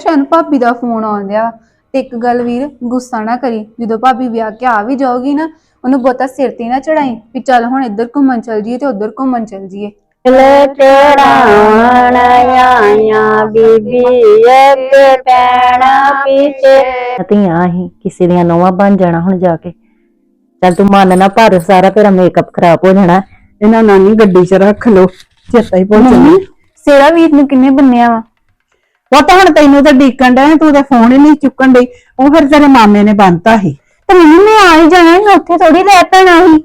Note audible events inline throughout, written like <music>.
ਸ਼ਨ ਭਾਬੀ ਦਾ ਫੋਨ ਆਉਂਦਿਆ ਤੇ ਇੱਕ ਗੱਲ ਵੀਰ ਗੁੱਸਾ ਨਾ ਕਰੀ। ਜਦੋਂ ਭਾਬੀ ਵਿਆਹ ਕੇ ਆ ਵੀ ਜਾਊਗੀ ਨਾ ਉਹਨੂੰ ਬਹੁਤਾ ਸਿਰ ਤੇ ਨਾ ਚੜਾਈ ਵੀ ਚੱਲ ਹੁਣ ਇੱਧਰ ਘੁੰਮਣ ਚੱਲ ਜੀਏ ਤੇ ਉੱਧਰ ਘੁੰਮਣ ਚੱਲ ਜੀਏ ਲੈ ਚੜਾਉਣ ਆਇਆ ਬੀਬੀ ਇੱਕ ਪੈਣਾ ਪਿੱਛੇ। ਧੀਆਂ ਹੀ ਕਿਸੇ ਦੀਆਂ ਨੋਵਾਂ ਬਣ ਜਾਣਾ ਹੁਣ ਜਾ ਕੇ। ਚੱਲ ਤੂੰ ਮੰਨ ਨਾ ਪਰ ਸਾਰਾ ਤੇਰਾ ਮੇਕਅਪ ਖਰਾਬ ਹੋ ਜਾਣਾ। ਇਹਨਾਂ ਨਾਨੀ ਗੱਡੀ 'ਚ ਰੱਖ ਲੋ ਚੇਤਾ ਹੀ ਭੁੱਲ ਜਾਣਾ। ਸੇਰਾ ਵੀਰ ਨੂੰ ਕਿੰਨੇ ਬੰਨਿਆ ਵਾ? ਉਹ ਤਾਂ ਹੁਣ ਤੈਨੂੰ ਤੇ ਡੀਕਣ ਡਿਆ ਤੂੰ ਤੇ ਫੋਨ ਹੀ ਨਹੀਂ ਚੁੱਕਣ ਡਈ। ਉਹ ਫਿਰ ਤੇਰੇ ਮਾਮੇ ਨੇ ਬੰਨਤਾ ਸੀ। ਤੇ ਮੰਮੀ ਮੈਂ ਆ ਹੀ ਜਾਣਾ ਸੀ ਉੱਥੇ ਥੋੜੀ ਰਹਿ ਪੈਣਾ ਸੀ।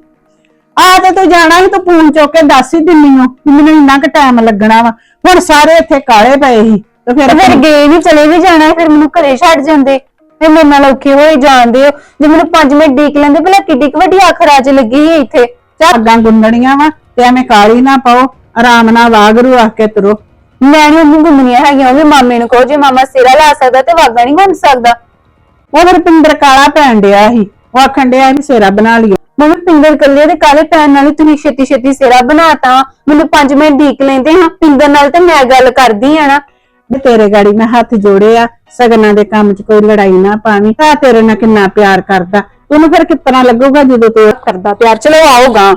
ਆ ਤੇ ਤੂੰ ਜਾਣਾ ਸੀ ਤੂੰ ਫੋਨ ਚੁੱਕ ਕੇ ਦੱਸ ਹੀ ਦਿੰਨੀ ਓ ਵੀ ਮੈਨੂੰ ਇੰਨਾ ਕੁ ਟਾਈਮ ਲੱਗਣਾ ਵਾ। ਹੁਣ ਸਾਰੇ ਇੱਥੇ ਕਾਲੇ ਪਏ ਸੀ ਤੇ ਫਿਰ ਫਿਰ ਗਏ ਨਹੀਂ ਚਲੇ ਵੀ ਜਾਣਾ ਫਿਰ ਮੈਨੂੰ ਘਰੇ ਛੱਡ ਜਾਂਦੇ। ਫਿਰ ਮੇਰੇ ਨਾਲ ਔਖੇ ਹੋਏ ਜਾਂਦੇ ਹੋ। ਜੇ ਮੈਨੂੰ 5 ਮਿੰਟ ਡੀਕ ਲੈਂਦੇ ਭਲਾ ਕਿੱਡੀ ਕੁ ਵੱਡੀ ਆਖਰ ਅੱਜ ਲੱਗੀ ਹੈ ਇੱਥੇ। ਝਾਗਾਂ ਗੁੰਦਣੀਆਂ ਵਾ ਤੇ ਐਵੇਂ ਕਾਲੀ ਨਾ ਪਾਓ ਆਰਾਮ ਨਾਲ ਵਾਗਰੂ ਆ ਕੇ ਤੁਰੋ। ਮੈਂ ਨਹੀਂ ਉਹਨੂੰ ਗੁੰਮਣੀਆਂ ਹੈਗੀਆਂ ਉਹ ਮਾਮੇ ਨੂੰ ਕਹੋ, ਜੇ ਮਾਮਾ ਸਿਰਾ ਲਾ ਸਕਦਾ ਤੇ ਵਾਗਾ ਨਹੀਂ ਗੁੰਮ ਸਕਦਾ। ਉਹ ਫਿਰ ਪਿੰਦਰ ਕਾਲਾ ਪੈਣ ਡਿਆ ਸੀ, ਉਹ ਆਖਣ ਡਿਆ ਵੀ ਸੇਰਾ ਬਣਾ ਲਿਓ। ਮੰਮੀ ਪਿੰਦਰ ਕੱਲੇ ਦੇ ਕਾਲੇ ਪੈਨ ਨਾਲ ਹੀ ਤੁਸੀਂ ਛੇਤੀ ਛੇਤੀ ਸਿਰਾ ਬਣਾਤਾ, ਮੈਨੂੰ 5 ਮਿੰਟ ਡੀਕ ਲੈਂਦੇ ਹਾਂ, ਪਿੰਦਰ ਨਾਲ ਤੇ ਮੈਂ ਗੱਲ ਕਰਦੀ ਆ ਨਾ। ਵੀ ਤੇਰੇ ਗਾੜੀ ਮੈਂ ਹੱਥ ਜੋੜੇ ਆ ਸਗਨਾਂ ਦੇ ਕੰਮ 'ਚ ਕੋਈ ਲੜਾਈ ਨਾ ਪਾਵੀਂ ਤਾਂ ਤੇਰੇ ਨਾਲ ਕਿੰਨਾ ਪਿਆਰ ਕਰਦਾ। ਤੈਨੂੰ ਫਿਰ ਕਿਸ ਲੱਗੂਗਾ ਜਦੋਂ ਤੂੰ ਕਰਦਾ ਪਿਆਰ? ਚਲੋ ਆਓਗਾ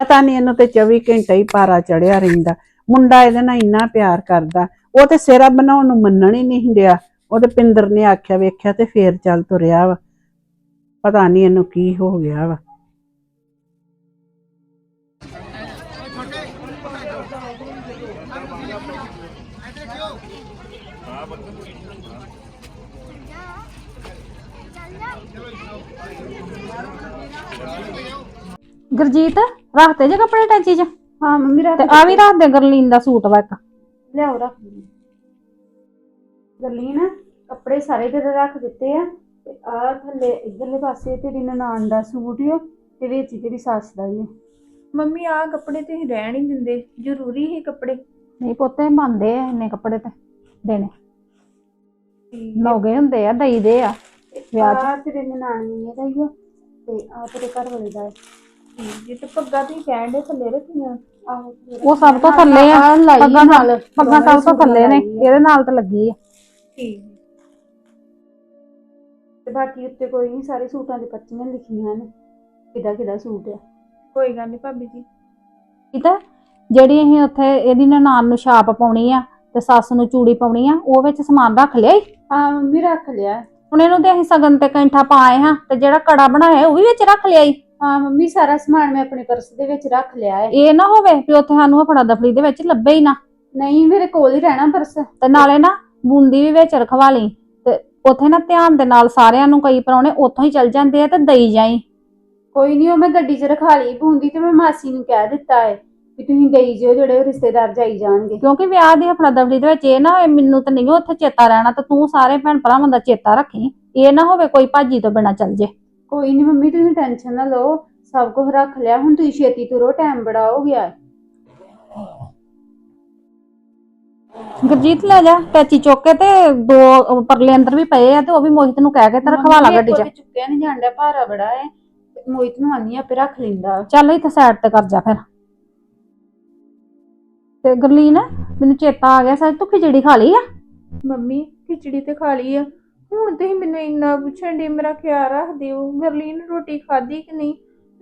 ਪਤਾ ਨਹੀਂ ਇਹਨੂੰ ਤੇ 24 ਘੰਟੇ ਹੀ ਪਾਰਾ ਚੜਿਆ ਰਹਿੰਦਾ। ਮੁੰਡਾ ਇਹਦੇ ਨਾਲ ਇੰਨਾ ਪਿਆਰ ਕਰਦਾ। ਉਹ ਤੇ ਸਿਰਾ ਬਣਾਉਣ ਨੂੰ ਮੰਨਣ ਹੀ ਨਹੀਂ ਡਿਆ। ਉਹਦੇ ਪਿੰਦਰ ਨੇ ਆਖਿਆ, ਵੇਖਿਆ ਤੇ ਫੇਰ ਚੱਲ ਤੁਰਿਆ ਵਾ। ਪਤਾ ਨਹੀਂ ਇਹਨੂੰ ਕੀ ਹੋ ਗਿਆ ਵਾ। ਗੁਰਜੀਤ ਰੱਖਤੇ ਜੇ ਕੱਪੜੇ ਟੈਂਚੀ 'ਚ? ਹਾਂ ਮੰਮੀ ਰੱਖ ਤੇ ਆ ਵੀ ਰੱਖ ਦੇ ਗਰਲੀਨ ਦਾ ਸੂਟ ਵਾ ਇੱਕ। ਲਿਆਓ ਰੱਖ ਗੱਲੀ ਨਾ ਕੱਪੜੇ ਸਾਰੇ ਤੇਰੇ ਰੱਖ ਦਿੱਤੇ ਆ। ਤੇ ਆ ਥੱਲੇ ਇਧਰਲੇ ਪਾਸੇ ਤੇਰੀ ਨਨਾਣ ਦਾ ਸੂਟ ਓ ਤੇ ਵਿੱਚ ਹੀ ਤੇਰੀ ਸੱਸ ਦਾ ਹੀ। ਮੰਮੀ ਆ ਕੱਪੜੇ ਤੁਸੀਂ ਰਹਿਣ ਹੀ ਦਿੰਦੇ। ਜ਼ਰੂਰੀ ਹੀ ਕੱਪੜੇ। ਨਹੀਂ ਪੁੱਤੇ ਮੰਨਦੇ ਆ ਇੰਨੇ ਕੱਪੜੇ ਤੇ ਦੇਣੇ। ਲੋਗੇ ਹੁੰਦੇ ਆ ਦਈਦੇ ਆ। ਵਿਆਹ 'ਚ ਤੇਰੇ ਨਨਾਣ ਨੇ ਦਾ ਹੀ ਓ ਤੇ ਆ ਤੇਰੇ ਘਰ ਵਾਲੇ ਦਾ ਏ। ਜੇ ਤੇ ਪੱਗਾ ਤੁਸੀਂ ਕਹਿਣ ਦੇ ਥੱਲੇ ਰੱਖੀਆਂ? ਆਹੋ ਤੇਰਾ- ਉਹ ਸਭ ਤੋਂ ਥੱਲੇ ਆ। ਆਹ ਲਾਈ ਪੱਗਾਂ ਨਾਲ, ਪੱਗਾਂ ਸਭ ਤੋਂ ਥੱਲੇ ਨੇ। ਇਹਦੇ ਨਾਲ ਤੇ ਲੱਗੀ ਆ। ਠੀਕ ਤੇ ਬਾਕੀ ਉੱਤੇ ਕੋਈ ਨਹੀਂ ਸਾਰੇ ਸੂਟਾਂ ਦੇ ਪੱਚੀਆਂ ਲਿਖੀਆਂ ਨੇ। ਕਿਦਾ ਕਿਦਾ ਸੂਟ ਆ? ਕੋਈ ਗੱਲ ਨਹੀਂ ਭਾਬੀ ਜੀ। ਠੀਕ ਹੈ ਜਿਹੜੀ ਅਸੀਂ ਉੱਥੇ ਇਹਦੀ ਨਨਾਣ ਨੂੰ ਛਾਪ ਪਾਉਣੀ ਆ ਤੇ ਸੱਸ ਨੂੰ ਚੂੜੀ ਪਾਉਣੀ ਆ ਉਹ ਵਿੱਚ ਸਮਾਨ ਰੱਖ ਲਿਆ ਈ। ਹਾਂ ਮੰਮੀ ਰੱਖ ਲਿਆ। ਹੁਣ ਇਹਨੂੰ ਤੇ ਅਸੀਂ ਸਗਨ ਤੇ ਕੈਂਠਾ ਪਾਏ ਹਾਂ ਤੇ ਜਿਹੜਾ ਕੜਾ ਬਣਾਇਆ ਉਹ ਵੀ ਵਿੱਚ ਰੱਖ ਲਿਆ ਈ। ਹਾਂ ਮੰਮੀ ਸਾਰਾ ਸਮਾਨ ਮੈਂ ਆਪਣੇ ਪਰਸ ਦੇ ਵਿੱਚ ਰੱਖ ਲਿਆ ਹੈ। ਇਹ ਨਾ ਹੋਵੇ ਵੀ ਉੱਥੇ ਸਾਨੂੰ ਹਫੜਾ ਦਫੜੀ ਦੇ ਵਿੱਚ ਲੱਭੇ ਹੀ ਨਾ। ਨਹੀਂ ਮੇਰੇ ਕੋਲ ਹੀ ਰਹਿਣਾ ਪਰਸ। ਤੇ ਨਾਲੇ ਨਾ ਬੂੰਦੀ ਵੀ ਵਿੱਚ ਰਖਵਾ ਲਈ। ਤੇ ਉੱਥੇ ਨਾ ਧਿਆਨ ਦੇ ਨਾਲ ਸਾਰਿਆਂ ਨੂੰ ਕਈ ਪਰੌਣੇ ਉੱਥੋਂ ਹੀ ਚੱਲ ਜਾਂਦੇ ਆ ਤੇ ਦਈ ਜਾਈ। ਕੋਈ ਨਹੀਂ ਉਹ ਮੈਂ ਗੱਡੀ 'ਚ ਰਖਾ ਲਈ ਬੂੰਦੀ ਤੇ ਮੈਂ ਮਾਸੀ ਨੂੰ ਕਹਿ ਦਿੱਤਾ ਹੈ ਕਿ ਤੁਸੀਂ ਦੇਈ ਜਿਓ ਜਿਹੜੇ ਰਿਸ਼ਤੇਦਾਰ ਜਾਈ ਜਾਣਗੇ। ਕਿਉਂਕਿ ਵਿਆਹ ਦੀ ਹਫੜਾ ਦਫੜੀ ਦੇ ਵਿੱਚ ਇਹ ਨਾ ਹੋਵੇ ਮੈਨੂੰ ਤਾਂ ਨਹੀਂ ਉੱਥੇ ਚੇਤਾ ਰਹਿਣਾ ਤੇ ਤੂੰ ਸਾਰੇ ਭੈਣ ਭਰਾਵਾਂ ਦਾ ਚੇਤਾ ਰੱਖੀ। ਇਹ ਨਾ ਹੋਵੇ ਕੋਈ ਭਾਜੀ ਤੋਂ ਬਿਨਾ ਚੱਲ ਜੇ। ਕੋਈ ਨਹੀਂ ਮੰਮੀ ਤੁਸੀਂ ਟੈਨਸ਼ਨ ਨਾ ਲਓ ਸਭ ਕੁਝ ਰੱਖ ਲਿਆ ਹੁਣ ਤੁਸੀਂ ਛੇਤੀ ਤੁਰੋ ਟਾਈਮ ਬੜਾ ਹੋ ਗਿਆ। ਹੈ। ਗੁਰਜੀਤ ਲੈ ਜਾ ਟੈਚੀ ਚੁੱਕ ਕੇ ਤੇ ਦੋ ਉਹ ਪਰਲੇ ਅੰਦਰ ਵੀ ਪਏ ਆ ਤੇ ਉਹ ਵੀ ਮੋਹਿਤ ਨੂੰ ਕਹਿ ਕੇ ਤੇ ਰਖਵਾ ਲਾ ਮੰਮੀ, ਗੱਡੀ 'ਚ। ਚੁੱਕਿਆ ਨਹੀਂ ਜਾਂਦਾ ਭਾਰਾ ਬੜਾ ਹੈ ਮੋਹਿਤ ਨੂੰ ਆਨੀ ਆਪੇ ਰੱਖ ਲੈਂਦਾ। ਚੱਲ ਇੱਥੇ ਸਾਈਡ ਤੇ ਕਰ ਜਾ ਫਿਰ। ਤੇ ਗੁਰਲੀਨ ਮੈਨੂੰ ਚੇਤਾ ਆ ਗਿਆ ਸੱਚ ਤੂੰ ਖਿਚੜੀ ਖਾ ਲਈ ਆ? ਮੰਮੀ ਖਿਚੜੀ ਤੇ ਖਾ ਲਈ ਆ। ਹੁਣ ਤੁਸੀਂ ਮੈਨੂੰ ਇੰਨਾ ਪੁੱਛਣ ਦੀ ਮੇਰਾ ਖਿਆਲ ਰੱਖਦੇ ਹੋ, ਗਰਲੀਨ ਰੋਟੀ ਖਾਧੀ ਕਿ ਨਹੀਂ?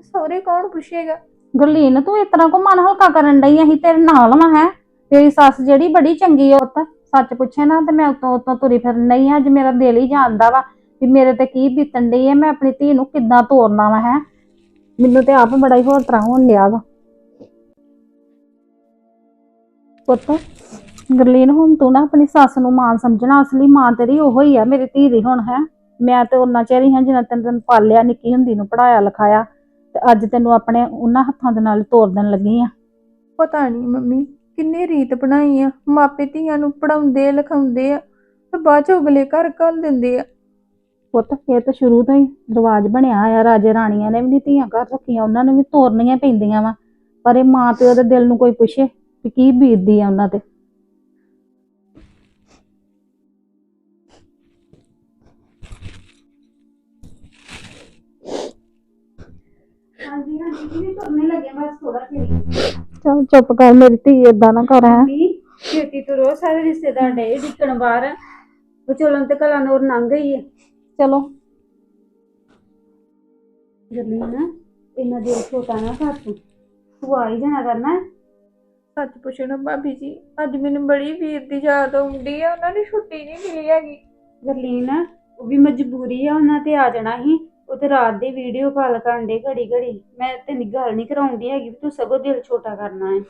ਸਹੁਰੇ ਕੌਣ ਪੁੱਛੇਗਾ? ਗੁਰਲੀਨ, ਤੂੰ ਇਸ ਤਰ੍ਹਾਂ ਕੋ ਮਨ ਹਲਕਾ ਕਰਨ ਡਈ ਅਸੀਂ ਤੇਰੇ ਨਾਲ ਵਾਂ, ਹੈ? ਤੇਰੀ ਸੱਸ ਜਿਹੜੀ ਬੜੀ ਚੰਗੀ ਆ ਉੱਤ ਸੱਚ ਪੁੱਛੇ ਨਾ ਤੇ ਮੈਂ ਉਤੋਂ ਉਤੋਂ ਤੁਰੀ ਡਈ ਆ, ਅੱਜ ਮੇਰਾ ਦਿਲ ਹੀ ਜਾਣਦਾ ਵਾ ਵੀ ਮੇਰੇ ਤੇ ਕੀ ਬੀਤਣ ਡਈ ਆ ਮੈਂ ਆਪਣੀ ਧੀ ਨੂੰ ਕਿੱਦਾਂ ਤੋਰਨਾ ਵਾ, ਹੈ? ਮੈਨੂੰ ਤੇ ਆਪ ਬੜਾ ਹੀ ਹੋਰ ਤਰ੍ਹਾਂ ਹੋਣ ਲਿਆ ਵਾ। ਪੁੱਤ ਗੁਰਲੀਨ ਹੁਣ ਤੂੰ ਨਾ ਆਪਣੀ ਸੱਸ ਨੂੰ ਮਾਂ ਸਮਝਣਾ ਅਸਲੀ ਮਾਂ ਤੇਰੀ ਉਹੋ ਹੀ ਆ ਮੇਰੀ ਧੀ ਦੀ ਹੁਣ ਹੈ। ਮੈਂ ਤੇ ਉਹਨਾਂ ਚਿਰ ਹੀ ਹਾਂ ਜਿੰਨਾ ਤੈਨੂੰ ਤੈਨੂੰ ਪਾਲਿਆ ਨਿੱਕੀ ਹੁੰਦੀ ਨੂੰ ਪੜਾਇਆ ਲਿਖਾਇਆ ਤੇ ਅੱਜ ਤੈਨੂੰ ਆਪਣੇ ਉਹਨਾਂ ਹੱਥਾਂ ਦੇ ਨਾਲ ਤੋਰ ਦੇਣ ਲੱਗੀ ਆ। ਪਤਾ ਨਹੀਂ ਮੰਮੀ ਕਿੰਨੇ ਰੀਤ ਬਣਾਈ ਆ। ਮਾਪੇ ਧੀਆਂ ਨੂੰ ਪੜਾਉਂਦੇ ਲਿਖਾਉਂਦੇ ਆ ਤੇ ਬਾਅਦ ਚ ਅਗਲੇ ਘਰ ਕੱਲ ਦਿੰਦੇ ਆ। ਪੁੱਤ ਇਹ ਤਾਂ ਸ਼ੁਰੂ ਤੋਂ ਹੀ ਰਿਵਾਜ ਬਣਿਆ ਆ ਰਾਜੇ ਰਾਣੀਆਂ ਨੇ ਵੀ ਨੀ ਧੀਆਂ ਘਰ ਰੱਖੀਆਂ ਉਹਨਾਂ ਨੂੰ ਵੀ ਤੋਰਨੀਆਂ ਪੈਂਦੀਆਂ ਵਾ। ਪਰ ਇਹ ਮਾਂ ਪਿਓ ਦੇ ਦਿਲ ਨੂੰ ਕੋਈ ਪੁੱਛੇ ਵੀ ਕੀ ਬੀਤਦੀ ਆ ਉਹਨਾਂ ਤੇ। ਜੀ ਤੁਰਨੇ ਲੱਗੇ ਬਸ ਥੋੜਾ ਚਿਰ ਚੱਲ ਚੁੱਪ ਕਰ ਮੇਰੀ ਧੀ ਏਦਾਂ ਨਾ ਕਰ ਹੈ। ਵੀ ਛੇਤੀ ਤੁਰੋ ਸਾਰੇ ਰਿਸ਼ਤੇਦਾਰ ਡੇ ਡਿੱਕਣ ਬਾਹਰ। ਵਿਚੋਲਨ ਤੇ ਕਲਾ ਨੂਰ ਲੰਘ ਗਈ ਹੈ ਚਲੋ। ਗਰਲੀਨ ਇਹਨਾਂ ਦੇ ਛੋਟਾ ਨਾ ਕਰ ਤੂੰ। ਤੂੰ ਆ ਹੀ ਜਾਣਾ ਕਰਨਾ ਸੱਚ ਪੁੱਛਣਾ ਭਾਬੀ ਜੀ ਅੱਜ ਮੈਨੂੰ ਬੜੀ ਵੀਰ ਦੀ ਯਾਦ ਆਉਂਦੀ ਆ ਉਹਨਾਂ ਨੂੰ ਛੁੱਟੀ ਨਹੀਂ ਮਿਲੀ ਹੈਗੀ। ਗਰਲੀਨ ਉਹ ਵੀ ਮਜਬੂਰੀ ਆ ਉਹਨਾਂ ਤੇ ਆ ਜਾਣਾ ਸੀ। ਉਹ ਤੇ ਰਾਤ ਦੀ ਵੀਡੀਓ ਕਾਲ ਕਰਨ ਦੇ ਘੜੀ ਘੜੀ। ਮੈਂ ਤੈਨੂੰ ਗੱਲ ਨਹੀਂ ਕਰਾਉਂਦੀ ਹੈਗੀ ਵੀ ਤੂੰ ਸਗੋਂ ਦਿਲ ਛੋਟਾ ਕਰਨਾ ਹੈ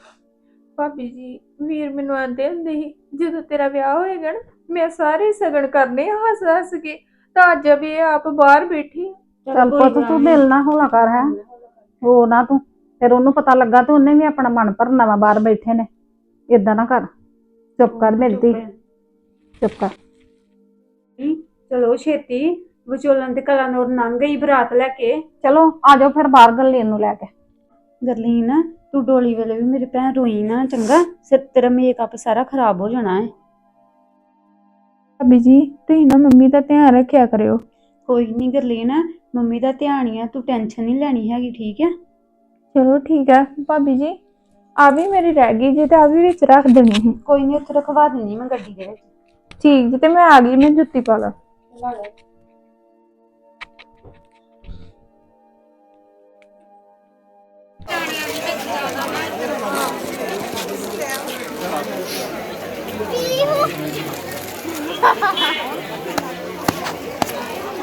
ਭਾਬੀ ਜੀ ਵੀਰ ਮੈਨੂੰ ਆਂਦੇ ਹੁੰਦੇ ਸੀ ਜਦੋਂ ਤੇਰਾ ਵਿਆਹ ਹੋਏਗਾ ਨਾ ਮੈਂ ਸਾਰੇ ਸਗਣ ਕਰਨੇ ਆ ਹੱਸ ਹੱਸ ਕੇ। ਤਾਂ ਅੱਜ ਵੀ ਇਹ ਆਪ ਬਾਹਰ ਬੈਠੀ ਆ। ਚੱਲ ਕੋਈ ਪੁੱਤ ਗੱਲ ਤੂੰ ਨੀ। ਦਿਲ ਨਾ ਹੌਲਾ ਕਰ ਹੈ? ਹੋ ਨਾ ਤੂੰ। ਫਿਰ ਉਹਨੂੰ ਪਤਾ ਲੱਗਾ ਤੇ ਉਹਨੇ ਵੀ ਆਪਣਾ ਮਨ ਭਰਨਾ ਵਾ ਬਾਹਰ ਬੈਠੇ ਨੇ। ਇਦਾਂ ਨਾ ਕਰ। ਚੁੱਪ ਕਰ ਧੀ ਚੁੱਪ ਕਰ। ਚਲੋ ਛੇਤੀ। ਵਿਚੋਲਨ ਤੇ ਕਲਾ ਨੂਰ ਲੰਘ ਗਈ ਬਰਾਤ ਲੈ ਕੇ। ਚਲੋ ਆ ਜਾਓ ਫਿਰ ਬਾਹਰ ਗੱਲੇ ਨੂੰ ਲੈ ਕੇ। ਗਰਲੀਨ ਤੂੰ ਡੋਲੀ ਵੇਲੇ ਵੀ ਮੇਰੀ ਭੈਣ ਰੋਈ ਨਾ ਚੰਗਾ? ਸਿਰ ਤੇਰਾ ਮੇਕਅਪ ਸਾਰਾ ਖਰਾਬ ਹੋ ਜਾਣਾ ਹੈ। ਭਾਬੀ ਜੀ ਤੁਸੀਂ ਨਾ ਮੰਮੀ ਦਾ ਧਿਆਨ ਰੱਖਿਆ ਕਰਿਓ। ਕੋਈ ਨਹੀਂ ਗਰਲੀਨ ਮੰਮੀ ਦਾ ਧਿਆਨ ਹੀ ਆ ਤੂੰ ਟੈਨਸ਼ਨ ਨਹੀਂ ਲੈਣੀ ਹੈਗੀ ਠੀਕ ਹੈ? ਚਲੋ ਠੀਕ ਹੈ ਭਾਬੀ ਜੀ। ਆ ਵੀ ਮੇਰੀ ਰਹਿ ਗਈ ਜੀ ਤੇ ਆ ਵੀ ਵਿੱਚ ਰੱਖ ਦੇਣੀ ਸੀ। ਕੋਈ ਨਹੀਂ ਉੱਥੇ ਰਖਵਾ ਦਿੰਦੀ ਮੈਂ ਗੱਡੀ ਦੇ ਵਿੱਚ। ਠੀਕ ਜੀ ਤੇ ਮੈਂ ਆ ਗਈ ਮੈਂ ਜੁੱਤੀ ਪਾ ਲਾਂ।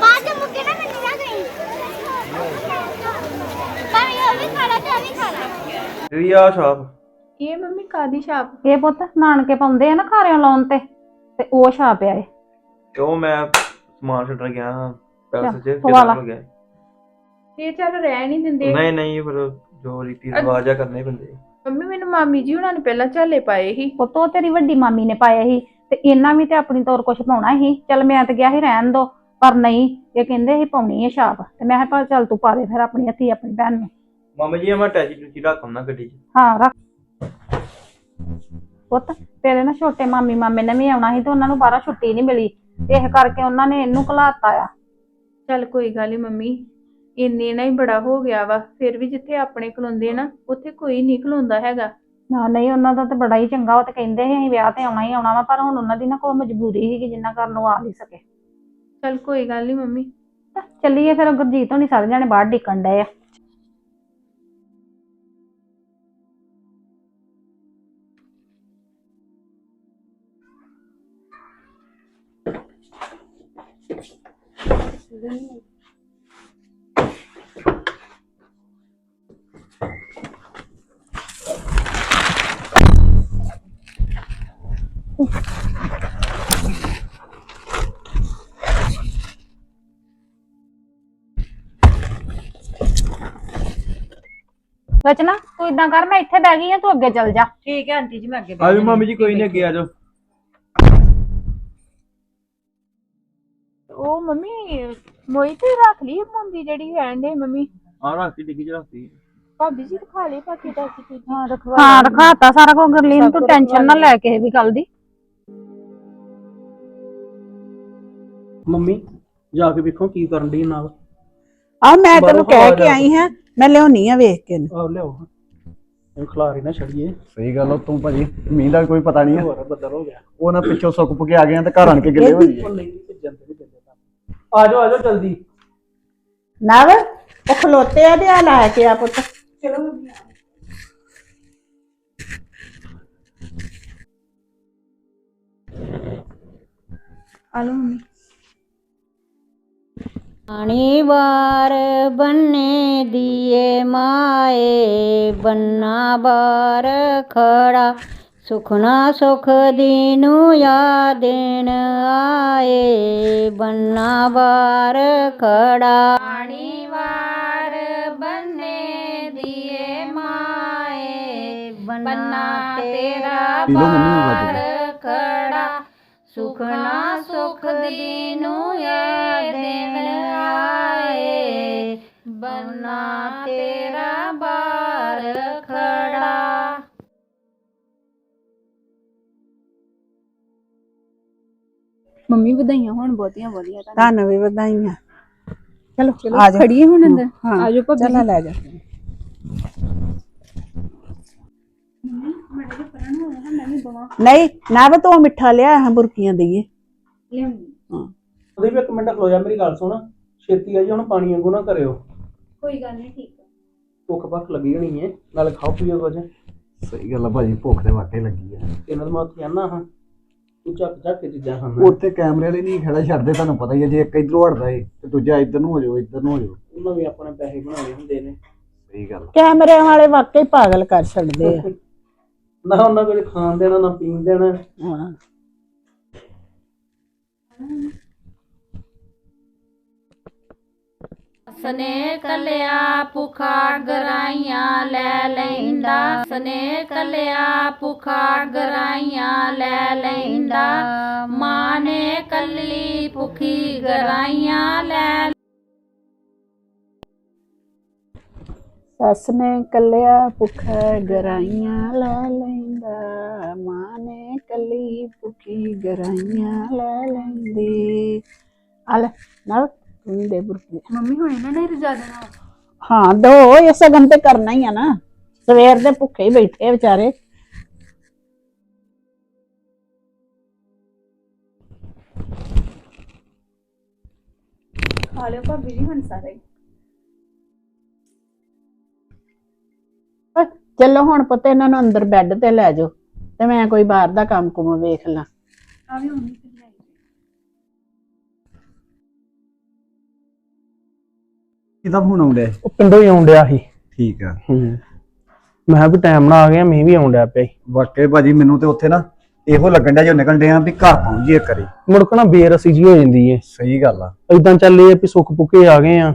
ਬਾਅਦ ਮੁੱਕੇ ਨਾ ਮੈਨੂੰ ਨਾ ਗਈ ਪਰ ਇਹ ਵੀ ਖਾਣਾ ਤੇ ਇਹ ਵੀ ਖਾਣਾ ਤੇਰੀ ਆ ਛਾਪ। ਇਹ ਮੰਮੀ ਕਾਦੀ ਛਾਪ? ਇਹ ਪੁੱਤ ਨਾਨਕੇ ਪਾਉਂਦੇ ਆ ਨਾ ਖਾਰਿਆਂ ਲਾਉਣ ਤੇ ਤੇ ਉਹ ਛਾਪ ਆ ਇਹ। ਕਿਉਂ ਮੈਂ ਸਮਾਨ ਛੱਡਣ ਗਿਆ ਹਾਂ ਪੈਸੇ ਚ ਪਵਾ ਲਾ। ਹੋ ਗਿਆ। ਇਹ ਚੱਲ ਰਹਿ ਨਹੀਂ ਦਿੰਦੇ। ਨਹੀਂ ਨਹੀਂ ਫਿਰ ਜੋ ਰੀਤੀ ਰਿਵਾਜ ਆ ਕਰਨੇ ਪੈਂਦੇ। ਮੰਮੀ ਮੈਨੂੰ ਮਾਮੀ ਜੀ ਉਹਨਾਂ ਨੇ ਪਹਿਲਾਂ ਝਾਲੇ ਪਾਏ ਸੀ। ਪੁੱਤ ਤੇਰੀ ਵੱਡੀ ਮਾਮੀ ਨੇ ਪਾਇਆ ਸੀ ਤੇ ਇਹਨਾਂ ਵੀ ਤੇ ਆਪਣੀ ਤੌਰ ਕੁਛ ਪਾਉਣਾ ਸੀ। ਚੱਲ ਮੈਂ ਤੇ ਗਿਆ ਸੀ ਰਹਿਣ ਦੋ ਪਰ ਨਹੀਂ ਇਹ ਕਹਿੰਦੇ ਸੀ ਪਾਉਣੀ ਹੈ ਛਾਪ। ਤੇ ਮੈਂ ਕਿਹਾ ਪਰ ਚੱਲ ਤੂੰ ਪਾ ਦੇ ਫਿਰ ਆਪਣੀ ਹੱਥੀ ਆਪਣੀ ਭੈਣ ਨੂੰ। ਮਾਮਾ ਜੀ ਮੈਂ ਟੈਚੀ ਟੂਚੀ ਰੱਖ ਆਉਣਾ ਗੱਡੀ 'ਚ। ਹਾਂ ਰੱਖ। ਪੁੱਤ ਤੇਰੇ ਨਾ ਛੋਟੇ ਮਾਮੀ ਮਾਮੇ ਨੇ ਵੀ ਆਉਣਾ ਸੀ ਤੇ ਉਹਨਾਂ ਨੂੰ ਬਾਹਰੋਂ ਛੁੱਟੀ ਨਹੀਂ ਮਿਲੀ। ਇਹ ਕਰਕੇ ਉਹਨਾਂ ਨੇ ਇਹਨੂੰ ਘਲਾਤਾ ਆ। ਚੱਲ ਕੋਈ ਗੱਲ ਨਹੀਂ ਮੰਮੀ ਇੰਨੇ ਨਾ ਹੀ ਬੜਾ ਹੋ ਗਿਆ ਵਾ ਫਿਰ ਵੀ ਜਿੱਥੇ ਆਪਣੇ ਖਲੋਂਦੇ ਨਾ ਉੱਥੇ ਕੋਈ ਨਹੀਂ ਖਲੋਂਦਾ ਹੈਗਾ। ਨਾ ਨਹੀਂ ਉਹਨਾਂ ਦਾ ਤੇ ਬੜਾ ਹੀ ਚੰਗਾ ਉਹ ਤੇ ਕਹਿੰਦੇ ਸੀ ਅਸੀਂ ਵਿਆਹ ਤੇ ਆਉਣਾ ਹੀ ਆਉਣਾ ਵਾ ਪਰ ਹੁਣ ਉਹਨਾਂ ਦੀ ਨਾ ਕੋਈ ਮਜਬੂਰੀ ਸੀ ਕਿ ਜਿੰਨਾ ਕਰਨ ਉਹ ਆ ਨਹੀਂ ਸਕੇ। ਚੱਲ ਕੋਈ ਗੱਲ ਨਹੀਂ ਮੰਮੀ। ਚੱਲੀਏ ਫਿਰ ਗੁਰਜੀਤ ਹੋਣੀ ਸਾਰੇ ਜਾਣੇ ਬਾਹਰ ਡਿੱਕਣ ਡਏ ਆ। ਰਚਨਾ ਤੂੰ ਇਦਾਂ ਕਰ ਮੈਂ ਇੱਥੇ ਬਹਿ ਗਈ ਆ ਤੂੰ ਅੱਗੇ ਚੱਲ ਜਾ। ਠੀਕ ਹੈ ਆਂਟੀ ਜੀ ਮੈਂ ਅੱਗੇ ਆ ਵੀ ਮਾਮੀ ਜੀ ਕੋਈ ਨਹੀਂ ਅੱਗੇ ਆ ਜਾਓ ਉਹ ਮੰਮੀ ਮੋਈ ਤੇ ਰੱਖ ਲਈ ਮੁੰਦੀ ਜਿਹੜੀ ਕਹਿਣ ਦੇ ਮੰਮੀ। ਆ ਰੱਖਤੀ ਡਿੱਗੀ 'ਚ ਰੱਖਤੀ ਭਾਬੀ ਜੀ ਖਾ ਲਈ ਬਾਕੀ ਤਾਂ ਅਸੀਂ ਚੀਜ਼ਾਂ। ਹਾਂ ਰਖਵਾ ਹਾਂ ਰਖਾਤਾ ਸਾਰਾ ਕੁਝ ਗਰਲੀਨ ਤੂੰ ਟੈਨਸ਼ਨ ਨਾ ਲੈ ਕਿਸੇ ਵੀ ਗੱਲ ਦੀ। ਮੰਮੀ ਜਾ ਕੇ ਵੇਖੋ ਕੀ ਕਰਨ ਦੀ ਨਾਲ। ਆ ਮੈਂ ਤੈਨੂੰ ਕਹਿ ਕੇ ਆਈ ਹਾਂ ਮੈਂ ਲਿਆਉਣੀ ਆ ਵੇਖ ਕੇ ਇਹਨੂੰ। ਆਹ ਲਿਆਓ। ਇਹ ਖਲਾਰੀ ਨਾ ਛੜੀਏ। ਸਹੀ ਗੱਲ ਆ ਤੂੰ ਭਾਜੀ ਮੀਂਹ ਦਾ ਕੋਈ ਪਤਾ ਨਹੀਂ ਆ। ਹੋਰ ਬੱਦਲ ਹੋ ਗਿਆ। ਉਹ ਨਾ ਪਿੱਛੋਂ ਸੁੱਕ ਪੁਕੇ ਆ ਗਏ ਆ ਤੇ ਘਰ ਆਣ ਕੇ ਗਿੱਲੇ ਹੋ ਗਏ ਉਹ ਨਹੀਂ ਭੇਜਣ ਤੇ ਦਿੰਦੇ ਆ ਜਾਓ ਆ ਜਾਓ ਜਲਦੀ। ਨਵ ਉਹ ਖਲੋਤੇ ਆ ਤੇ ਆ ਲੈ ਕੇ ਆ ਪੁੱਤ। ਆ ਲਓ ਮੰਮੀ। ਪਾਣੀ ਵਾਰ ਬੰਨੇ ਦੀਏ ਮਾਏ ਬੰਨਾ ਬਾਰ ਖੜਾ ਸੁਖਨਾ ਸੁਖ ਦੀਨੂ ਯਾ ਦੇਣ ਆਏ ਬੰਨਾ ਬਾਰ ਖੜਾ ਪਾਣੀ ਵਾਰ ਬੰਨੇ ਦੀਏ ਮਾਏ ਸੁਖਨਾ ਸੁਖ ਦੀਨੂ ਇਹ ਦਿਨ ਆਏ। ਬੰਨਾ ਤੇਰਾ ਬਾਰ ਖੜਾ। ਮੰਮੀ ਵਧਾਈਆਂ ਹੋਣ ਬਹੁਤੀਆਂ ਵਧੀਆ ਤੁਹਾਨੂੰ ਵੀ ਵਧਾਈਆਂ। ਚਲੋ ਚਲੋ ਆ ਜਾਓ। ਖੜੀਏ ਹੁਣ ਅੰਦਰ। ਹਾਂ ਆ ਜਾਓ ਭਾਬੀ ਚੱਲ ਲੈ ਜਾ। ਦਵਾਂ ਨਹੀਂ ਨਾ ਵੇ ਤੂੰ ਮਿੱਠਾ ਲਿਆ ਹਾਂ ਬੁਰਕੀਆਂ ਦਈਏ। ਲਿਆਉਂਦੀ। ਉਹਦੇ ਵੀ ਇੱਕ ਮਿੰਟ ਖਲੋ ਜਾ ਮੇਰੀ ਗੱਲ ਸੁਣ। ਛੇਤੀ ਆ ਜੀ ਹੁਣ ਪਾਣੀ ਵਾਂਗੂ ਨਾ ਕਰਿਓ। ਕੋਈ ਗੱਲ ਨਹੀਂ ਠੀਕ ਆ। ਭੁੱਖ ਭੱਖ ਲੱਗੀ ਹੋਣੀ ਹੈ ਨਾਲ ਖਾਓ ਪੀਓ ਕੁਝ। ਸਹੀ ਗੱਲ ਆ ਭਾਜੀ ਭੁੱਖ ਤੇ ਵਾਕਈ ਲੱਗੀ ਆ। ਇਹਨਾਂ ਦਾ ਮੈਂ ਉੱਥੇ ਆਨਾ ਹਾਂ। ਤੂੰ ਚੱਕ ਚੱਕ ਕੇ ਚੀਜ਼ਾਂ ਉੱਥੇ ਕੈਮਰੇ ਵਾਲੇ ਨਹੀਂ ਖੜਾ ਛੱਡਦੇ ਤੁਹਾਨੂੰ ਪਤਾ ਹੀ ਹੈ ਜੇ ਇੱਕ ਇਧਰੋਂ ਹਟਦਾ ਏ ਤੇ ਦੂਜਾ ਇੱਧਰ ਨੂੰ ਹੋ ਜਾਓ ਇੱਧਰ ਨੂੰ ਹੋ ਜਾਓ। ਉਹਨਾਂ ਵੀ ਆਪਣੇ ਪੈਸੇ ਬਣਾਉਣੇ ਹੁੰਦੇ ਨੇ। ਸਹੀ ਗੱਲ ਕੈਮਰੇ ਵਾਲੇ ਵਾਕਈ ਪਾਗਲ ਕਰ ਛੱਡਦੇ ਆ। <laughs> ਨਾ ਉਹਨਾਂ ਕੋਲ ਖਾਣ ਦੇਣਾ ਨਾ ਪੀਣ ਦੇਣਾ। ਹਾਂ। ਸਨੇ ਕਲਿਆ ਭੁਖਾ ਗਰਾਈਆਂ ਲੈ ਲੈਂਦਾ। ਸਨੇ ਕਲਿਆ ਭੁਖਾ ਗਰਾਈਆਂ ਲੈ ਲੈਂਦਾ। ਮਾਂ ਨੇ ਕੱਲੀ ਭੁਖੀ ਗਰਾਈਆਂ ਲੈ ਸੱਸ ਨੇ ਕੱਲਿਆ ਭੁੱਖਾ ਗਰਾਈਆਂ ਲੈ ਲੈਂਦਾ ਮਾਂ ਨੇ ਕੱਲੀ ਭੁੱਖੀ ਗਰਾਈਆਂ ਲੈ ਲੈਂਦੀ। ਆਲ ਨਾ ਤੂੰ ਦੇ ਬੁਰਕੀ। ਮੰਮੀ ਇਹਨਾਂ ਨੇ ਰਜਾ ਦੇਣਾ। ਹਾਂ ਦੋ ਇਹ ਸਗਨ ਤੇ ਕਰਨਾ ਹੀ ਆ ਨਾ। ਸਵੇਰ ਦੇ ਭੁੱਖੇ ਹੀ ਬੈਠੇ ਆ ਵਿਚਾਰੇ। ਖਾ ਲਿਓ ਭਾਬੀ ਜੀ ਹੁਣ ਸਾਰੇ। ਚਲੋ ਹੁਣ ਪੁੱਤ ਇਹਨਾਂ ਨੂੰ ਅੰਦਰ ਬੈੱਡ ਤੇ ਲੈ ਜਾਓ ਤੇ ਮੈਂ ਕੋਈ ਬਾਹਰ ਦਾ ਕੰਮ ਕੁਮ ਵੇਖ ਲਾਂ। ਆ ਵੀ ਹੁੰਦੀ ਫਿਰ ਲੈ ਕਿਹਦਾ ਫੋਨ ਆਉਂਦਾ ਉਹ ਪਿੰਡੋਂ ਹੀ ਆਉਣ ਡਿਆ ਸੀ। ਠੀਕ ਆ। ਹੂੰ। ਮੈਂ ਕਿਹਾ ਵੀ ਟਾਈਮ ਨਾਲ ਆ ਗਿਆ ਮੀਂਹ ਵੀ ਆਉਣ ਡਿਆ ਪਿਆ ਸੀ। ਵਾਕਈ ਭਾਜੀ ਮੈਨੂੰ ਤੇ ਉੱਥੇ ਨਾ ਇਹੋ ਲੱਗਣ ਡਿਆ ਜੋ ਨਿਕਲਣ ਡਿਆ ਵੀ ਘਰ ਪਹੁੰਚ ਜੀਏ ਕਰੇ ਮੁੜ ਕੇ ਨਾ ਬੇਰਸੀ ਜੀ ਹੋ ਜਾਂਦੀ ਏ। ਸਹੀ ਗੱਲ ਆ। ਇਦਾਂ ਚੱਲੇ ਆ ਵੀ ਸੁੱਕ ਪੁੱਕੇ ਆ ਗਏ ਆ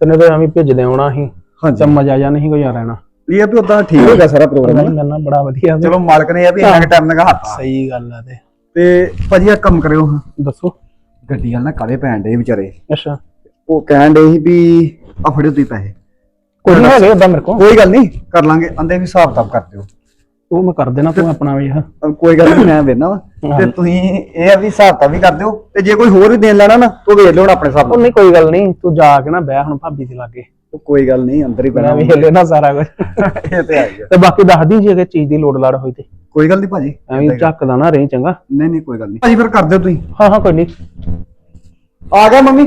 ਤੇ ਨਹੀਂ ਤਾਂ ਐਵੇਂ ਭਿੱਜਦੇ ਆਉਣਾ ਸੀ ਹਾਂਜੀ। ਤੇ ਮਜ਼ਾ ਜਾ ਨਹੀਂ ਕੋਈ ਆ ਰਹਿਣਾ ਇਹ ਆ ਵੀ ਉਦਾਂ ਠੀਕ ਹੋ ਗਿਆ ਸਾਰਾ ਪ੍ਰੋਗਰਾਮ ਨਹੀਂ ਕਰਨਾ ਬੜਾ ਵਧੀਆ ਚਲੋ ਮਾਲਕ ਨੇ ਇਹ ਵੀ ਇੰਨਾ ਟਾਈਮ ਲਗਾ ਹੱਥ ਸਹੀ ਗੱਲ ਆ ਤੇ। ਤੇ ਭਾਜੀ ਆ ਕੰਮ ਕਰਿਓ ਹਾਂ। ਦੱਸੋ। ਗੱਡੀ ਵਾਲ ਨਾ ਕਾਲੇ ਪੈਣ ਡੇ ਵਿਚਾਰੇ। ਅੱਛਾ। ਉਹ ਕਹਿਣ ਡੇ ਸੀ ਵੀ ਆ ਫੜਿਓ ਤੁਸੀਂ ਪੈਸੇ। ਕੋਈ ਨਹੀਂ ਹੈਗੇ ਉਦਾਂ ਮੇਰੇ ਕੋਲ। ਕੋਈ ਗੱਲ ਨਹੀਂ ਕਰ ਲਾਂਗੇ। ਅੰਦੇ ਵੀ ਹਿਸਾਬ ਕਿਤਾਬ ਕਰ ਦਿਓ। ਉਹ ਮੈਂ ਕਰ ਦੇਣਾ ਤੂੰ ਆਪਣਾ ਵੇਖ ਅਹ ਕੋਈ ਗੱਲ ਨਹੀਂ ਮੈਂ ਵੇਖਣਾ ਵਾ। ਤੇ ਤੁਸੀਂ ਇਹ ਆ ਵੀ ਹਿਸਾਬ ਕਿਤਾਬ ਵੀ ਕਰ ਦਿਓ। ਤੇ ਜੇ ਕੋਈ ਹੋਰ ਵੀ ਦੇਣ ਲੈਣਾ ਨਾ ਤੂੰ ਵੇਖ ਲਿਓ ਆਪਣੇ ਹਿਸਾਬ ਨਾਲ। ਨਹੀਂ ਕੋਈ ਗੱਲ ਨਹੀਂ। ਤੂੰ ਜਾ ਕੇ ਨਾ ਬਹਿ ਹੁਣ ਭਾਬੀ ਦੇ ਲਾਗੇ। ਉਹ ਕੋਈ ਗੱਲ ਨਹੀਂ ਅੰਦਰ ਹੀ ਮੈਂ ਪੈਣਾ ਵੇਖ ਲੈਣਾ ਸਾਰਾ ਕੁਝ ਇਹ ਤੇ ਆ। ਗਿਆ ਤੇ ਬਾਕੀ ਦੱਸ ਦੀ ਜੇ ਕੋਈ ਚੀਜ਼ ਦੀ ਲੋੜ ਲਾੜ ਹੋਈ ਤੇ। ਕੋਈ ਗੱਲ ਨਹੀਂ ਭਾਜੀ ਐਵੇਂ ਝੱਕਦਾ ਨਾ ਰਹੀ ਚੰਗਾ। ਨਹੀਂ ਨਹੀਂ ਕੋਈ ਗੱਲ ਨਹੀਂ। ਭਾਜੀ ਫਿਰ ਕਰ ਦਿਓ ਤੁਸੀਂ। ਹਾਂ ਹਾਂ ਕੋਈ ਨਹੀਂ। ਆ ਗਿਆ ਮੰਮੀ।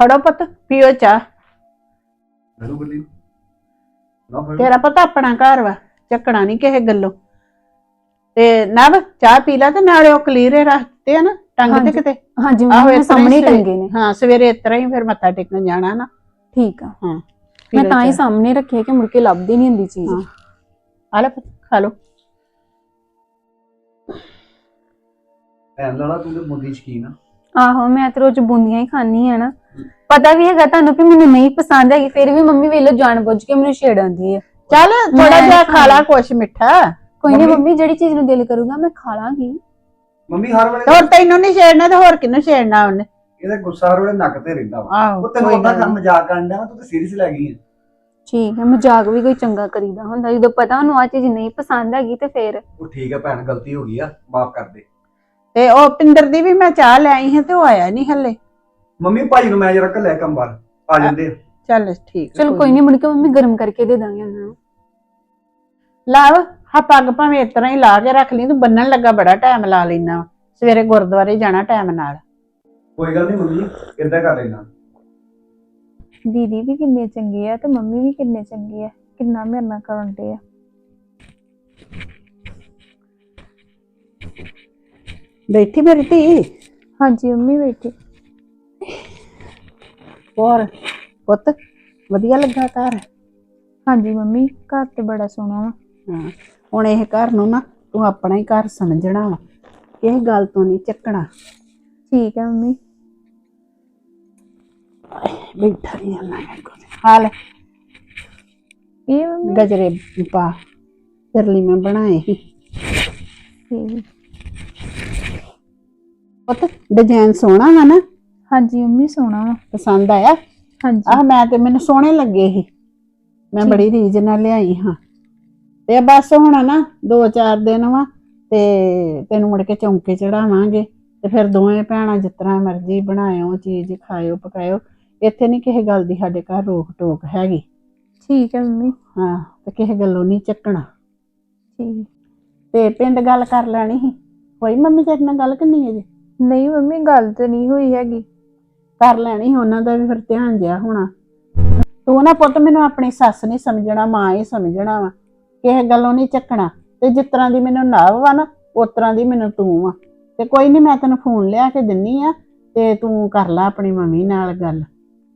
ਫੜੋ ਪੁੱਤ ਪੀਓ ਚਾਹ। ਹੈਲੋ ਗੁੱਲੀ ਨਾ। ਫੜ। ਤੇਰਾ ਪਤਾ ਆਪਣਾ ਘਰ ਵਾ ਚੱਕਣਾ ਨਹੀਂ ਕਿਸੇ ਗੱਲੋਂ। ਤੇ ਨਵ ਚਾਹ ਪੀ ਲੈ ਤੇ ਨਾਲੇ ਉਹ ਕਲੀਰੇ ਰੱਖਤੇ ਆ ਨਾ। ਟੰਗ ਤੇ ਹਾਂਜੀ। ਕਿਤੇ? ਹਾਂਜੀ ਆਹੋ ਮੰਮੀ ਇਸ ਤਰ੍ਹਾਂ ਸਾਹਮਣੇ ਹੀ ਸਵੇਰੇ- ਟੰਗੇ ਨੇ। ਹਾਂ ਸਵੇਰੇ ਇਸ ਤਰ੍ਹਾਂ ਹੀ ਫਿਰ ਮੱਥਾ ਟੇਕਣ ਜਾਣਾ ਨਾ। ਠੀਕ ਆ। ਹਾਂ ਮੈਂ ਤਾਂ ਹੀ। ਸਾਹਮਣੇ ਰੱਖਿਆ ਕਿ ਮੁੜ ਕੇ ਲੱਭਦੀ ਨਹੀਂ ਹੁੰਦੀ ਚੀਜ਼। ਹਾਂ। ਆ ਲੈ ਪੁੱਤ, ਖਾ ਲਓ। ਭੈਣ ਲਾਲਾ ਤੂੰ ਤੇ ਮੁੰਡੀ ਸ਼ਕੀਨ ਆ। ਆਹੋ ਮੈਂ ਤੇ ਰੋਜ਼ ਬੂੰਦੀਆਂ ਹੀ ਖਾਣੀ ਆ ਨਾ। ਪਤਾ ਵੀ ਹੈਗਾ ਤੁਹਾਨੂੰ ਕਿ ਮੈਨੂੰ ਨਹੀਂ ਪਸੰਦ ਹੈਗੀ ਫਿਰ ਵੀ ਮੰਮੀ ਵੇਲੋ ਜਾਣ ਬੁੱਝ ਕੇ ਮੈਨੂੰ ਛੇੜਾਂਦੀ ਹੈ ਚੱਲ ਥੋੜਾ ਮੈਂ ਜਿਹਾ ਖਾ ਲਾ ਕੁਛ ਮਿੱਠਾ। ਕੋਈ ਨਹੀਂ ਮੰਮੀ- ਮੰਮੀ ਜਿਹੜੀ ਚੀਜ਼ ਨੂੰ ਦਿਲ ਕਰੂਗਾ ਮੈਂ ਖਾ ਲਾਂਗੀ। ਮੰਮੀ ਹਰ ਵੇਲੇ ਹੋਰ ਤੈਨੂੰ ਨਹੀਂ ਛੇੜਨਾ ਤੇ ਹੋਰ ਕਿਹਨੂੰ ਛੇੜਨਾ ਉਹਨੇ? ਇਹਦਾ ਗੁੱਸਾ ਹਰ ਵੇਲੇ ਨੱਕ ਤੇ ਰਹਿੰਦਾ ਵਾ। ਆਹੋ ਉਹ ਤੈਨੂੰ ਕੋਈ ਉਹਦਾ ਗੱਲ ਕੰਮ। ਮਜ਼ਾਕ ਕਰਨ ਵਾ, ਤੂੰ ਤੇ ਸੀਰੀਅਸ ਲੈ ਗਈ ਹੈ ਠੀਕ ਹੈ ਮਜ਼ਾਕ ਵੀ ਕੋਈ ਚੰਗਾ ਕਰੀਦਾ ਹੁੰਦਾ। ਜਦੋਂ ਪਤਾ ਉਹਨੂੰ ਆ ਚੀਜ਼ ਨਹੀਂ ਪਸੰਦ ਹੈਗੀ ਤੇ ਫਿਰ। ਉਹ ਠੀਕ ਹੈ ਭੈਣ ਗਲਤੀ ਹੋ ਗਈ ਆ ਮਾਫ ਕਰ ਦੇ। ਤੇ ਉਹ ਪਿੰਦਰ ਦੀ ਵੀ ਮੈਂ ਚਾਹ ਲੈ ਆਈ ਹਾਂ ਤੇ ਉਹ ਆਇਆ ਨਹੀਂ ਹੱਲੇ। ਮੰਮੀ ਭਾਈ ਨੂੰ ਮੈਂ ਜਰਾ ਘੱਲਿਆ ਕੰਮ ਬਾਹਰ ਆ ਜਾਂਦੇ ਆ। ਚੱਲ ਠੀਕ ਚਲੋ ਕੋਈ ਨਹੀਂ ਮੁੜ ਕੇ ਮੰਮੀ ਗਰਮ ਕਰਕੇ ਦੇ ਦਾਂਗੇ ਉਹਨਾਂ ਨੂੰ। ਲਾਵ ਹਾਂ ਪੱਗ ਭਾਵੇਂ ਇਸ ਤਰ੍ਹਾਂ ਹੀ ਲਾ ਕੇ ਰੱਖ ਲਈ ਤੂੰ ਬੰਨਣ ਲੱਗਾ ਬੜਾ ਟਾਈਮ ਲਾ ਲੈਣਾ ਸਵੇਰੇ ਗੁਰਦੁਆਰੇ ਜਾਣਾ ਟਾਈਮ ਨਾਲ। ਕੋਈ ਗੱਲ ਨਹੀਂ ਮੰਮੀ ਇਦਾਂ ਕਰ ਲੈਣਾ ਦੀਦੀ ਵੀ ਕਿੰਨੇ ਚੰਗੇ ਆ ਤੇ ਮੰਮੀ ਵੀ ਕਿੰਨੇ ਚੰਗੇ ਆ। ਕਿੰਨਾ ਮੇਰੇ ਨਾਲ ਕਰਨ ਦੇ ਆ। ਬੈਠੀ ਮੇਰੀ ਧੀ? ਹਾਂਜੀ ਮੰਮੀ ਬੈਠੀ। ਹੋਰ ਪੁੱਤ ਵਧੀਆ ਲੱਗਾ ਘਰ? ਹਾਂਜੀ ਮੰਮੀ ਘਰ ਤੇ ਬੜਾ ਸੋਹਣਾ ਵਾ। ਹਾਂ। ਹੁਣ ਇਹ ਘਰ ਨੂੰ ਨਾ ਤੂੰ ਆਪਣਾ ਹੀ ਘਰ ਸਮਝਣਾ ਵਾ। ਇਹ ਗੱਲ ਤੋਂ ਨਹੀਂ ਚੱਕਣਾ। ਠੀਕ ਹੈ ਮੰਮੀ। ਬੈਠਾ ਹੀ ਨਾ ਹਾਲ ਇਹ ਮੰਮੀ? ਗਜਰੇ ਪਾ। ਤੇਰੇ ਲਈ ਮੈਂ ਬਣਾਏ ਸੀ। ਠੀਕ ਪੁੱਤ ਡਿਜ਼ਾਈਨ ਸੋਹਣਾ ਵਾ ਨਾ? ਹਾਂਜੀ ਮੰਮੀ ਸੋਹਣਾ ਵਾ। ਪਸੰਦ ਆਇਆ? ਹਾਂਜੀ। ਆਹ ਮੈਂ ਤੇ ਮੈਨੂੰ ਸੋਹਣੇ ਲੱਗੇ ਸੀ। ਮੈਂ। ਬੜੀ ਰੀਝ ਨਾਲ ਲਿਆਈ ਹਾਂ। ਤੇ ਬਸ ਹੁਣ ਨਾ ਦੋ ਚਾਰ ਦਿਨ ਵਾ ਤੇ ਤੈਨੂੰ ਮੁੜ ਕੇ ਚੌਂਕੇ ਚੜਾਵਾਂਗੇ ਤੇ ਫਿਰ ਦੋਵੇਂ ਭੈਣਾਂ ਜਿਸ ਤਰ੍ਹਾਂ ਮਰਜ਼ੀ ਬਣਾਇਓ ਚੀਜ਼ ਖਾਇਓ ਪਕਾਇਓ ਇੱਥੇ ਨਹੀਂ ਕਿਸੇ ਗੱਲ ਦੀ ਸਾਡੇ ਘਰ ਰੋਕ ਟੋਕ ਹੈਗੀ। ਠੀਕ ਹੈ ਮੰਮੀ। ਹਾਂ ਤੇ ਕਿਸੇ ਗੱਲੋਂ ਨਹੀਂ ਚੱਕਣਾ। ਠੀਕ। ਤੇ ਪਿੰਡ ਗੱਲ ਕਰ ਲੈਣੀ ਸੀ। ਹੋਈ ਮੰਮੀ ਤੇਰੇ ਨਾਲ ਗੱਲ ਕਿੰਨੀ ਅਜੇ ਨਹੀਂ ਮੰਮੀ ਗੱਲ ਤੇ ਨਹੀਂ ਹੋਈ ਹੈਗੀ। ਕਰ ਲੈਣੀ ਸੀ, ਉਹਨਾਂ ਦਾ ਵੀ ਫਿਰ ਧਿਆਨ ਜਿਆ ਹੋਣਾ। ਤੂੰ ਨਾ ਪੁੱਤ ਮੈਨੂੰ ਆਪਣੀ ਸੱਸ ਨਹੀਂ ਸਮਝਣਾ ਮਾਂ ਹੀ ਸਮਝਣਾ ਵਾ। ਕਿਸੇ ਗੱਲੋਂ ਨਹੀਂ ਚੱਕਣਾ ਤੇ ਜਿਸ ਤਰ੍ਹਾਂ ਦੀ ਮੈਨੂੰ ਨਾਵ ਵਾ ਨਾ ਉਸ ਤਰ੍ਹਾਂ ਦੀ ਮੈਨੂੰ ਤੂੰ ਵਾ ਤੇ ਕੋਈ ਨਹੀਂ ਮੈਂ ਤੈਨੂੰ ਫੋਨ ਲਿਆ ਕੇ ਦਿੰਨੀ ਆ ਤੇ ਤੂੰ ਕਰ ਲੈ ਆਪਣੀ ਮੰਮੀ ਨਾਲ ਗੱਲ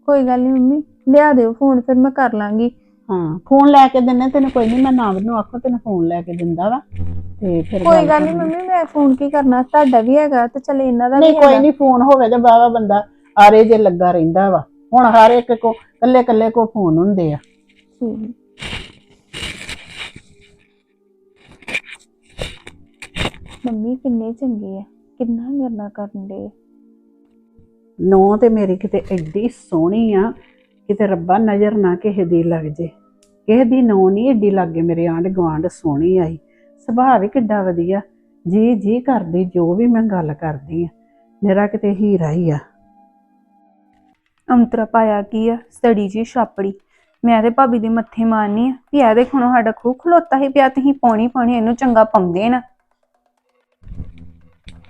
ਕੋਈ ਗੱਲ ਨਹੀਂ ਮੰਮੀ ਲਿਆ ਦਿਓ ਫੋਨ ਫਿਰ ਮੈਂ ਕਰ ਲਾਂਗੀ ਹਾਂ ਫੋਨ ਲੈ ਕੇ ਦਿੰਨੇ ਤੈਨੂੰ ਕੋਈ ਨਹੀਂ ਮੈਂ ਨਾਵ ਨੂੰ ਆਖੋ ਤੈਨੂੰ ਫੋਨ ਲੈ ਕੇ ਦਿੰਦਾ ਵਾ ਤੇ ਫਿਰ ਕੋਈ ਗੱਲ ਨਹੀਂ। ਮੰਮੀ ਮੈਂ ਫੋਨ ਕੀ ਕਰਨਾ ਤੁਹਾਡਾ ਵੀ ਹੈਗਾ ਤੇ ਚਲੇ ਇਹਨਾਂ ਦਾ ਵੀ ਨਹੀਂ ਕੋਈ ਹੈਗਾ। ਨਹੀਂ ਫੋਨ ਹੋਵੇ ਤੇ ਬਾਵਾ ਬੰਦਾ ਆਰੇ ਜੇ ਲੱਗਾ ਰਹਿੰਦਾ ਵਾ ਹੁਣ ਹਰ ਇੱਕ ਕੋ ਕੱਲੇ ਕੱਲੇ ਕੋ ਫੋਨ ਹੁੰਦੇ ਆ ਠੀਕ। ਮੰਮੀ ਕਿੰਨੇ ਚੰਗੇ ਆ। ਕਿੰਨਾ ਮੇਰੇ ਨਾਲ ਕਰਨ ਦੇ ਨੌ ਤੇ ਮੇਰੀ ਕਿਤੇ ਐਡੀ ਸੋਹਣੀ ਆ ਕਿਤੇ ਰੱਬਾ ਨਜ਼ਰ ਨਾ ਕਿਸੇ ਦੀ ਲੱਗ ਜੇ। ਕਿਸੇ ਦੀ ਨੌ ਨਹੀਂ ਐਡੀ ਲੱਗੇ ਮੇਰੇ ਆਂਢ ਗੁਆਂਢ ਸੋਹਣੀ ਆਈ। ਸੁਭਾਅ ਵੀ ਕਿੱਡਾ ਵਧੀਆ। ਜੀ ਜੀ ਕਰਦੀ ਜੋ ਵੀ ਮੈਂ ਗੱਲ ਕਰਦੀ ਆ ਮੇਰਾ ਕਿਤੇ ਹੀਰਾ ਹੀ ਆ। ਅੰਤਰਾ ਪਾਇਆ ਕੀ ਆ ਸੜੀ ਜੀ ਛਾਪੜੀ। ਮੈਂ ਤੇ ਭਾਬੀ ਦੇ ਮੱਥੇ ਮਾਰਨੀ ਆ। ਵੀ ਇਹ ਦੇਖੋ ਸਾਡਾ ਖੂਹ ਖਲੋਤਾ ਹੀ ਪਿਆ ਤੁਸੀਂ ਪਾਣੀ ਪਾਣੀ ਇਹਨੂੰ ਚੰਗਾ ਪਾਉਂਦੇ ਨਾ।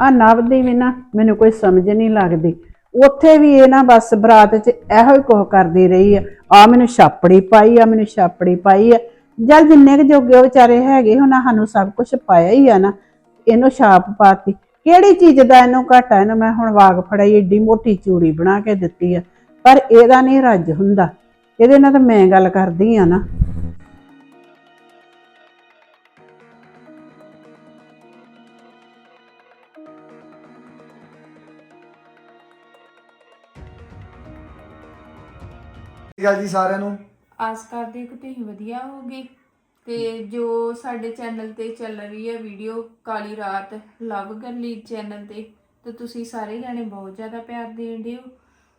ਆ ਨਵ ਦੀ ਵੀ ਨਾ ਮੈਨੂੰ ਕੋਈ ਸਮਝ ਨਹੀਂ ਲੱਗਦੀ। ਉੱਥੇ ਵੀ ਇਹ ਨਾ ਬਸ ਬਰਾਤ 'ਚ ਇਹੋ ਹੀ ਕੁਝ ਕਰਦੀ ਰਹੀ ਆ। ਆ ਮੈਨੂੰ ਛਾਪੜੀ ਪਾਈ, ਆ ਮੈਨੂੰ ਛਾਪੜੀ ਪਾਈ ਆ। ਜਦ ਜਿੰਨੇ ਕੁ ਜੋਗੇ ਉਹ ਵਿਚਾਰੇ ਹੈਗੇ ਉਹਨਾਂ ਸਾਨੂੰ ਸਭ ਕੁਝ ਪਾਇਆ ਹੀ ਆ ਨਾ। ਇਹਨੂੰ ਛਾਪ ਪਾਤੀ। ਕਿਹੜੀ ਚੀਜ਼ ਦਾ ਇਹਨੂੰ ਘਾਟਾ? ਇਹਨੂੰ ਮੈਂ ਹੁਣ ਵਾਗ ਫੜਾਈ, ਏਡੀ ਮੋਟੀ ਚੂੜੀ ਬਣਾ ਕੇ ਦਿੱਤੀ ਆ। ਪਰ ਇਹਦਾ ਨਹੀਂ ਰੱਜ ਹੁੰਦਾ। ਇਹਦੇ ਨਾਲ ਤਾਂ ਮੈਂ ਗੱਲ ਕਰਦੀ ਆ ਨਾ। ਅਕਾਲ ਜੀ ਸਾਰਿਆਂ ਨੂੰ। ਆਸ ਕਰਦੇ ਕਿ ਤੁਸੀਂ ਵਧੀਆ ਹੋਗੇ ਤੇ ਜੋ ਸਾਡੇ ਚੈਨਲ ਤੇ ਚੱਲ ਰਹੀ ਹੈ ਵੀਡੀਓ ਕਾਲੀ ਰਾਤ ਲਵ ਗਰਲੀ ਚੈਨਲ ਤੇ ਤੇ ਤੁਸੀਂ ਸਾਰੇ ਜਾਣੇ ਬਹੁਤ ਜ਼ਿਆਦਾ ਪਿਆਰ ਦੇਣ ਦਿਓ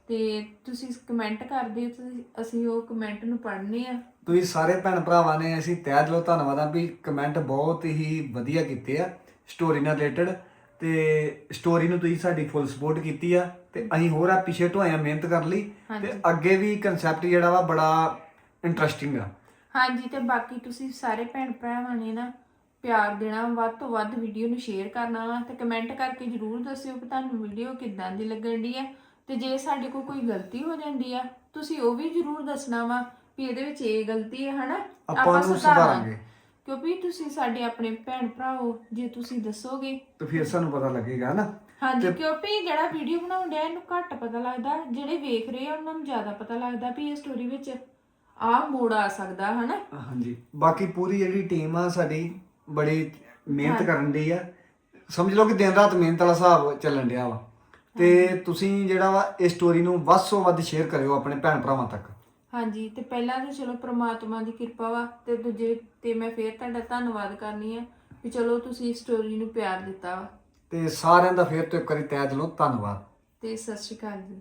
ਤੇ ਤੁਸੀਂ ਕਮੈਂਟ ਕਰਦੇ ਹੋ ਤੁਸੀਂ ਅਸੀਂ ਉਹ ਕਮੈਂਟ ਨੂੰ ਪੜ੍ਹਨੇ ਆ। ਤੁਸੀਂ ਸਾਰੇ ਭੈਣ ਭਰਾਵਾਂ ਨੇ ਅਸੀਂ ਤਹਿ ਦਿਲੋਂ ਧੰਨਵਾਦ ਆ ਵੀ ਕਮੈਂਟ ਬਹੁਤ ਹੀ ਵਧੀਆ ਕੀਤੇ ਆ ਸਟੋਰੀ ਨਾਲ ਰਿਲੇਟਡ ਤੇ ਸਟੋਰੀ ਨੂੰ ਤੁਸੀਂ ਸਾਡੀ ਫੁੱਲ ਸਪੋਰਟ ਕੀਤੀ ਆ। ਤੇ ਅਸੀਂ ਹੋਰ ਆ ਪਿਛੇ ਤੋਂ ਆਇਆ ਮਿਹਨਤ ਕਰ ਲਈ ਤੇ ਅੱਗੇ ਵੀ ਕਨਸੈਪਟ ਜਿਹੜਾ ਵਾ ਬੜਾ ਇੰਟਰਸਟਿੰਗ ਆ। ਹਾਂਜੀ ਤੇ ਬਾਕੀ ਤੁਸੀਂ ਸਾਰੇ ਭੈਣ ਭਰਾਵਾਂ ਨੇ ਨਾ ਪਿਆਰ ਦੇਣਾ ਵੱਧ ਤੋਂ ਵੱਧ ਵੀਡੀਓ ਨੂੰ ਸ਼ੇਅਰ ਕਰਨਾ ਤੇ ਕਮੈਂਟ ਕਰਕੇ ਜਰੂਰ ਦੱਸਿਓ ਕਿ ਤੁਹਾਨੂੰ ਵੀਡੀਓ ਕਿੱਦਾਂ ਦੀ ਲੱਗਣ ਦੀ ਹੈ ਤੇ ਜੇ ਸਾਡੇ ਕੋਲ ਕੋਈ ਗਲਤੀ ਹੋ ਜਾਂਦੀ ਆ ਤੁਸੀਂ ਉਹ ਵੀ ਜਰੂਰ ਦੱਸਣਾ ਵਾ ਵੀ ਇਹਦੇ ਵਿੱਚ ਇਹ ਗਲਤੀ ਹੈ ਹਨਾ? ਆਪਾਂ ਸੁਧਾਰਾਂਗੇ। ਕਿਉਂਕਿ ਤੁਸੀਂ ਸਾਡੇ ਆਪਣੇ ਭੈਣ ਭਰਾ ਹੋ ਜੇ ਤੁਸੀਂ ਦੱਸੋਗੇ। ਤੇ ਫਿਰ ਸਾਨੂੰ ਪਤਾ ਲੱਗੇਗਾ ਹਨਾ? ਹਾਂਜੀ ਕਿਉਂਕਿ ਜਿਹੜਾ ਵੀਡੀਓ ਬਣਾਉਣ ਡਿਆ ਇਹਨੂੰ ਘੱਟ ਪਤਾ ਲੱਗਦਾ। ਜਿਹੜੇ ਵੇਖ ਰਹੇ ਆ ਉਹਨਾਂ ਨੂੰ ਜ਼ਿਆਦਾ ਪਤਾ ਲੱਗਦਾ ਵੀ ਇਹ ਸਟੋਰੀ ਵਿੱਚ ਆਹ ਮੋੜ ਆ ਸਕਦਾ ਹਨਾ? ਹਾਂਜੀ। ਬਾਕੀ ਪੂਰੀ ਜਿਹੜੀ ਟੀਮ ਆ ਸਾਡੀ ਬੜੀ ਮਿਹਨਤ। ਕਰਨ ਦੀ ਆ। ਸਮਝ ਲਓ ਕਿ ਦਿਨ ਰਾਤ ਮਿਹਨਤ ਵਾਲਾ ਹਿਸਾਬ ਚੱਲਣ ਡਿਆ ਵਾ। ਤੇ ਤੁਸੀਂ ਜਿਹੜਾ ਵਾ ਇਹ ਸਟੋਰੀ ਨੂੰ ਵੱਧ ਤੋਂ ਵੱਧ ਸ਼ੇਅਰ ਕਰਿਓ ਆਪਣੇ ਭੈਣ ਭਰਾਵਾਂ ਤੱਕ। ਹਾਂਜੀ ਤੇ ਪਹਿਲਾਂ ਤਾਂ ਚਲੋ ਪ੍ਰਮਾਤਮਾ ਦੀ ਕਿਰਪਾ ਵਾ ਤੇ ਦੂਜੇ ਤੇ ਮੈਂ ਫੇਰ ਤੁਹਾਡਾ ਧੰਨਵਾਦ ਕਰਨੀ ਆ ਵੀ ਚਲੋ ਤੁਸੀਂ ਸਟੋਰੀ ਨੂੰ ਪਿਆਰ ਦਿੱਤਾ ਵਾ। ਤੇ ਸਾਰਿਆਂ ਦਾ ਫੇਰ ਤੋਂ ਇੱਕ ਵਾਰੀ ਤਹਿ ਦਿਲੋਂ ਧੰਨਵਾਦ। ਤੇ ਸਤਿ ਸ਼੍ਰੀ ਅਕਾਲ ਜੀ।